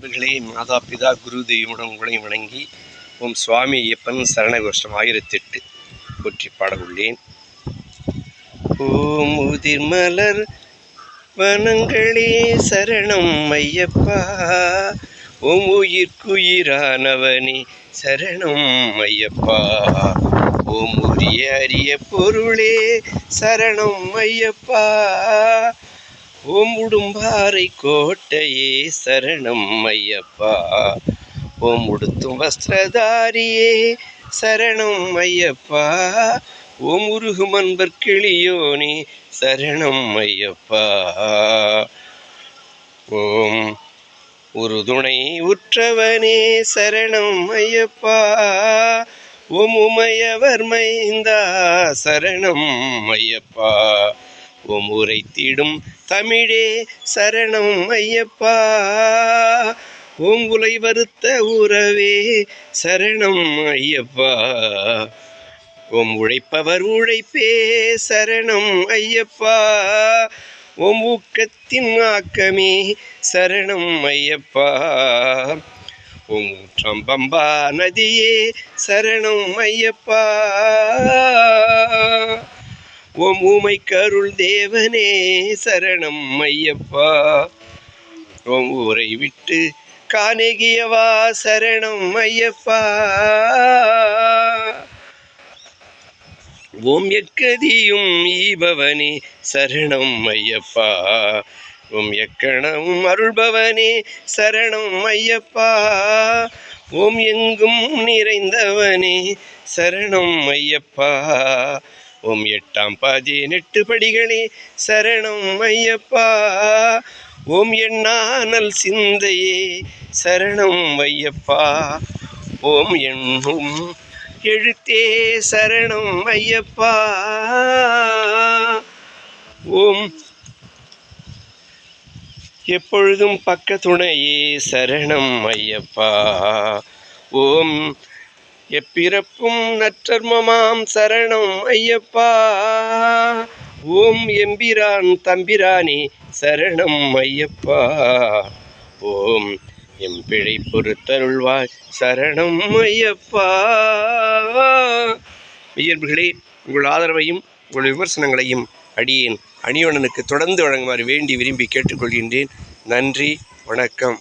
அன்புகளே மாதா பிதா குரு தெய்வமுடன் உங்களையும் வணங்கி ஓம் சுவாமி ஐயப்பன் சரணகோஷ்டம் ஆயிரத்தெட்டு போற்றி பாட உள்ளேன் ஓம் உதிர்மலர் வனங்களே சரணம் ஐயப்பா. ஓம் உயிர்க்குயிரானவனே சரணம் ஐயப்பா. ஓம் உரிய அரிய பொருளே சரணம் ஐயப்பா. ஓம் உடும்பாறை கோட்டையே சரணம் ஐயப்பா. ஓம் உடுத்தும் வஸ்திரதாரியே சரணம் ஐயப்பா. ஓம் உருகும் அன்பர் கிளியோனே சரணம் ஐயப்பா. ஓம் உறுதுணை உற்றவனே சரணம் ஐயப்பா. ஓம் உமையவர் மைந்தா சரணம் ஐயப்பா. ஓம் தீடும் தமிழே சரணம் ஐயப்பா. ஓம் உலை வருத்த உறவே சரணம் ஐயப்பா. ஓம் உழைப்பவர் உழைப்பே சரணம் ஐயப்பா. ஓம் ஊக்கத்தின் ஆக்கமே சரணம் ஐயப்பா. ஓம் ஊற்றம்பம்பா நதியே சரணம் ஐயப்பா. ஓம் ஊமை கருள் தேவனே சரணம் ஐயப்பா. ஓம் ஊரை விட்டு கானகியவா சரணம் ஐயப்பா. ஓம் எக்கதியும் ஈபவனே சரணம் ஐயப்பா. ஓம் எக்கணமும் அருள்பவனே சரணம் ஐயப்பா. ஓம் எங்கும் நிறைந்தவனே சரணம் ஐயப்பா. ஓம் எட்டாம் பதினெட்டு படிகளே சரணம் ஐயப்பா. ஓம் எண்ணானல் சிந்தையே சரணம் ஐயப்பா. ஓம் எண்ணும் எழுத்தே சரணம் ஐயப்பா. ஓம் எப்பொழுதும் பக்க துணையே சரணம் ஐயப்பா. ஓம் எப்பிறப்பும் நற்றர்மமாம் சரணம் ஐயப்பா. ஓம் எம்பிரான் தம்பிரானே சரணம் ஐயப்பா. ஓம் எம்பிழை பொறுத்தருள்வாய் சரணம் ஐயப்பா. இயல்புகளே உங்கள் ஆதரவையும் உங்கள் விமர்சனங்களையும் அடியேன் அணிவணனுக்கு தொடர்ந்து வழங்குமாறு வேண்டி விரும்பி கேட்டுக்கொள்கின்றேன். நன்றி வணக்கம்.